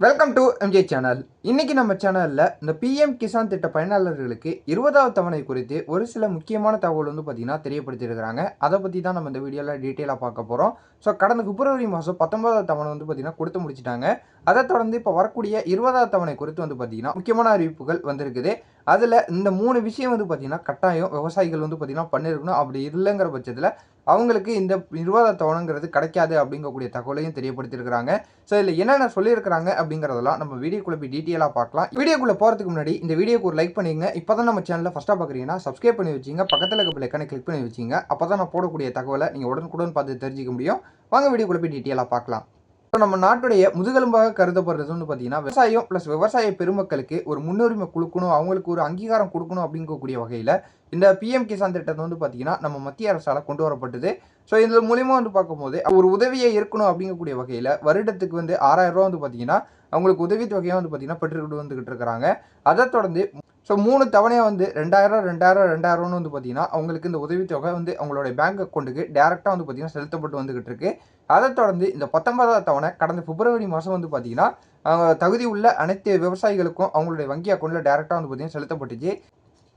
Welcome to MJ channel இன்னைக்கு நம்ம சேனலில் இந்த பிஎம் கிசான் திட்ட பயனாளர்களுக்கு இருபதாவது தவணை குறித்து ஒரு சில முக்கியமான தகவல் வந்து பார்த்தீங்கன்னா தெரியப்படுத்தியிருக்கிறாங்க. அதை பற்றி தான் நம்ம இந்த வீடியோவில் டீட்டெயிலாக பார்க்க போகிறோம் ஸோ கடந்த பிப்ரவரி மாதம் பத்தொன்பதாவது தவணை வந்து பார்த்தீங்கன்னா கொடுத்து முடிச்சிட்டாங்க. அதை தொடர்ந்து இப்போ வரக்கூடிய இருபதாவது தவணை குறித்து வந்து பார்த்தீங்கன்னா முக்கியமான அறிவிப்புகள் வந்திருக்குது. அதில் இந்த மூணு விஷயம் வந்து பார்த்தீங்கன்னா கட்டாயம் விவசாயிகள் வந்து பார்த்தீங்கன்னா பண்ணியிருக்கணும் அப்படி இல்லைங்கிற பட்சத்தில் அவங்களுக்கு இந்த நிர்வாக தவணைங்கிறது கிடைக்காது அப்படிங்கக்கூடிய தகவலையும் தெரியப்படுத்தியிருக்கிறாங்க. ஸோ இதில் என்னென்ன சொல்லியிருக்கிறாங்க அப்படிங்கிறதெல்லாம் நம்ம வீடியோக்குள்ள போய் டீட்டெயிலாக பார்க்கலாம். வீடியோக்குள்ளே போகிறதுக்கு முன்னாடி இந்த வீடியோக்கு ஒரு லைக் பண்ணிங்க இப்போ தான் நம்ம சேனலில் ஃபஸ்ட்டாக பார்க்குறீங்கன்னா சப்ஸ்கிரைப் பண்ணி வச்சிங்க. பக்கத்தில் இருக்க பிள்ளைக்கான கிளிக் பண்ணி வச்சிங்க. அப்போ தான் நான் போடக்கூடிய தகவலை நீங்கள் உடனுக்குடன் பார்த்து தெரிஞ்சிக்க முடியும். வாங்க வீடியோக்குள்ளே போய் டீட்டெயிலாக பார்க்கலாம். நம்ம நாட்டுடைய முதுகெலும்பாக கருதப்படுறது வந்து பார்த்தீங்கன்னா விவசாயம் ப்ளஸ் விவசாய பெருமக்களுக்கு ஒரு முன்னுரிமை கொடுக்கணும் அவங்களுக்கு ஒரு அங்கீகாரம் கொடுக்கணும் அப்படிங்கக்கூடிய வகையில் இந்த பிஎம் கிசான் திட்டத்தை வந்து பார்த்தீங்கன்னா நம்ம மத்திய அரசால் கொண்டு வரப்பட்டது. ஸோ இதன் மூலிமா வந்து பார்க்கும்போது ஒரு உதவியை இருக்கணும் அப்படிங்கக்கூடிய வகையில் வருடத்துக்கு வந்து ஆறாயிரம் ரூபா வந்து பார்த்தீங்கன்னா அவங்களுக்கு உதவி தொகையாக வந்து பார்த்தீங்கன்னா பெற்றுக்கிட்டு வந்துக்கிட்டு இருக்கிறாங்க. அதை தொடர்ந்து ஸோ மூணு தவணையாக வந்து ரெண்டாயிரம் ரெண்டாயிரம் ரெண்டாயிரம்னு வந்து பார்த்தீங்கன்னா அவங்களுக்கு இந்த உதவித்தொகை வந்து அவங்களுடைய பேங்க் அக்கௌண்ட்டுக்கு டேரெக்டாக வந்து பார்த்தீங்கன்னா செலுத்தப்பட்டு வந்துகிட்டு இருக்கு. அதை தொடர்ந்து இந்த பத்தொன்பதாவது தவணை கடந்த பிப்ரவரி மாதம் வந்து பார்த்தீங்கன்னா அவங்க தகுதி உள்ள அனைத்து விவசாயிகளுக்கும் அவங்களுடைய வங்கி அக்கௌண்ட்டில் டேரெக்டாக வந்து பார்த்திங்கன்னா செலுத்தப்பட்டுச்சு.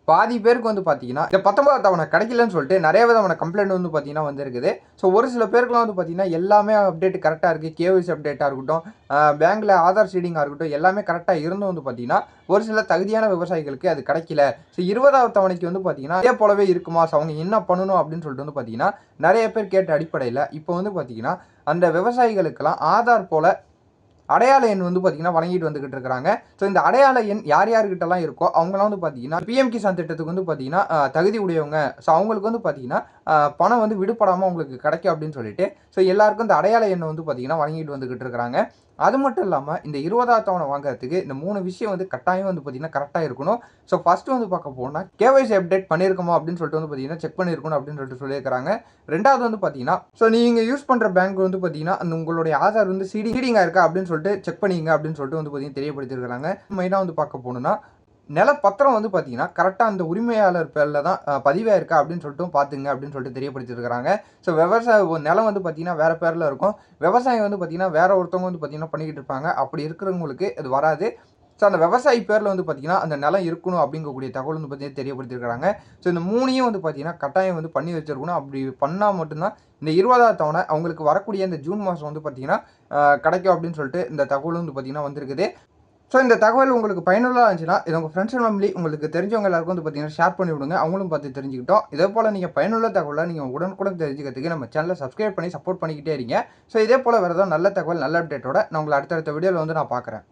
பாதி பேருக்கு வந்து பார்த்தீங்கன்னா இந்த பத்தொன்பதாவது தவணை கிடைக்கலன்னு சொல்லிட்டு நிறைய விதமான கம்ப்ளைண்ட் வந்து பார்த்தீங்கன்னா வந்திருக்குது. ஸோ ஒரு சில பேருக்குலாம் வந்து பார்த்தீங்கன்னா எல்லாமே அப்டேட் கரெக்டாக இருக்குது கேஒய்சி அப்டேட்டாக இருக்கட்டும் பேங்க்கில் ஆதார் ஷீடிங்காக இருக்கட்டும் எல்லாமே கரெக்டாக இருந்தும் வந்து பார்த்தீங்கன்னா ஒரு சில தகுதியான விவசாயிகளுக்கு அது கிடைக்கல. ஸோ இருபதாவது தவணைக்கு வந்து பார்த்தீங்கன்னா இதே போலவே இருக்குமா? ஸோ அவங்க என்ன பண்ணணும் அப்படின்னு சொல்லிட்டு வந்து பார்த்தீங்கன்னா நிறைய பேர் கேட்ட அடிப்படையில் இப்போ வந்து பார்த்தீங்கன்னா அந்த விவசாயிகளுக்கெல்லாம் ஆதார் போல அடையாள எண் வந்து பார்த்தீங்கன்னா வழங்கிட்டு வந்துகிட்டு இருக்கிறாங்க. ஸோ இந்த அடையாள எண் யார் யார்கிட்டலாம் இருக்கோ அவங்களாம் வந்து பார்த்தீங்கன்னா பிஎம் கிசான் திட்டத்துக்கு வந்து பார்த்தீங்கன்னா தகுதி உடையவங்க. ஸோ அவங்களுக்கு வந்து பார்த்தீங்கன்னா பணம் வந்து விடுபடாமல் அவங்களுக்கு கிடைக்கும் அப்படின்னு சொல்லிட்டு ஸோ எல்லாருக்கும் இந்த அடையாள எண்ணை வந்து பார்த்தீங்கன்னா வழங்கிட்டு வந்துகிட்டு இருக்கிறாங்க. அது மட்டும் இல்லாமல் இந்த இருபதாவது தவணை வாங்குறதுக்கு இந்த மூணு விஷயம் வந்து கட்டாயம் வந்து பார்த்தீங்கன்னா கரெக்டாக இருக்கணும். ஸோ ஃபஸ்ட்டு வந்து பார்க்க போனால் கேவைசி அப்டேட் பண்ணியிருக்கோமா அப்படின்னு சொல்லிட்டு வந்து பார்த்தீங்கன்னா செக் பண்ணியிருக்கணும் அப்படின்னு சொல்லிட்டு சொல்லியிருக்காங்க ரெண்டாவது வந்து பார்த்தீங்கன்னா ஸோ நீங்கள் யூஸ் பண்ணுற பேங்க் வந்து பார்த்தீங்கன்னா அந்த உங்களுடைய ஆதார் வந்து சீடி சீடிங்காக இருக்கா அப்படின்னு சொல்லிட்டு செக் பண்ணிங்க அப்படின்னு சொல்லிட்டு வந்து பார்த்தீங்கன்னா தெரியப்படுத்திருக்கிறாங்க மெயினாக வந்து பார்க்க போகணுன்னா நிலப்பத்திரம் வந்து பார்த்தீங்கன்னா கரெக்டாக அந்த உரிமையாளர் பேரில் தான் பதிவாக இருக்கா அப்படின்னு சொல்லிட்டு பார்த்துங்க அப்படின்னு சொல்லிட்டு தெரியப்படுத்திருக்கிறாங்க ஸோ விவசாய நிலம் வந்து பார்த்தீங்கன்னா வேறு பேரில் இருக்கும். விவசாயம் வந்து பார்த்தீங்கன்னா வேற ஒருத்தவங்க வந்து பார்த்தீங்கன்னா பண்ணிக்கிட்டு இருப்பாங்க. அப்படி இருக்கிறவங்களுக்கு அது வராது. ஸோ அந்த விவசாயி பேரில் வந்து பார்த்தீங்கன்னா அந்த நிலம் இருக்கணும் அப்படிங்கக்கூடிய தகவல் வந்து பார்த்தீங்கன்னா தெரியப்படுத்திருக்கிறாங்க. ஸோ இந்த மூணையும் வந்து பார்த்தீங்கன்னா கட்டாயம் வந்து பண்ணி வச்சிருக்கணும். அப்படி பண்ணால் மட்டும்தான் இந்த இருபதாவது தவணை அவங்களுக்கு வரக்கூடிய இந்த ஜூன் மாதம் வந்து பார்த்தீங்கன்னா கிடைக்கும் அப்படின்னு சொல்லிட்டு இந்த தகவல் வந்து பார்த்தீங்கன்னா வந்திருக்குது. ஸோ இந்த தகவல் உங்களுக்கு பயனுள்ளதாக இருந்துச்சுன்னா இது உங்கள் ஃப்ரெண்ட்ஸ் அண்ட் ஃபேமிலி உங்களுக்கு தெரிஞ்சவங்க எல்லாருக்கும் வந்து பார்த்தீங்கன்னா ஷேர் பண்ணி விடுங்க. அவங்களும் பார்த்து தெரிஞ்சுக்கிட்டோம். இதே போல் நீங்கள் பயனுள்ள தகவலை நீங்கள் உடனுக்குடன் தெரிஞ்சுக்கிறதுக்கு நம்ம சேனலை சப்ஸ்கிரைப் பண்ணி சப்போர்ட் பண்ணிக்கிட்டே இருங்க. ஸோ இதே போல் வேறு ஏதாவது நல்ல தகவல் நல்ல அப்டேட்டோட நான் உங்களை அடுத்தடுத்த வீடியோவில் வந்து நான் பார்க்குறேன்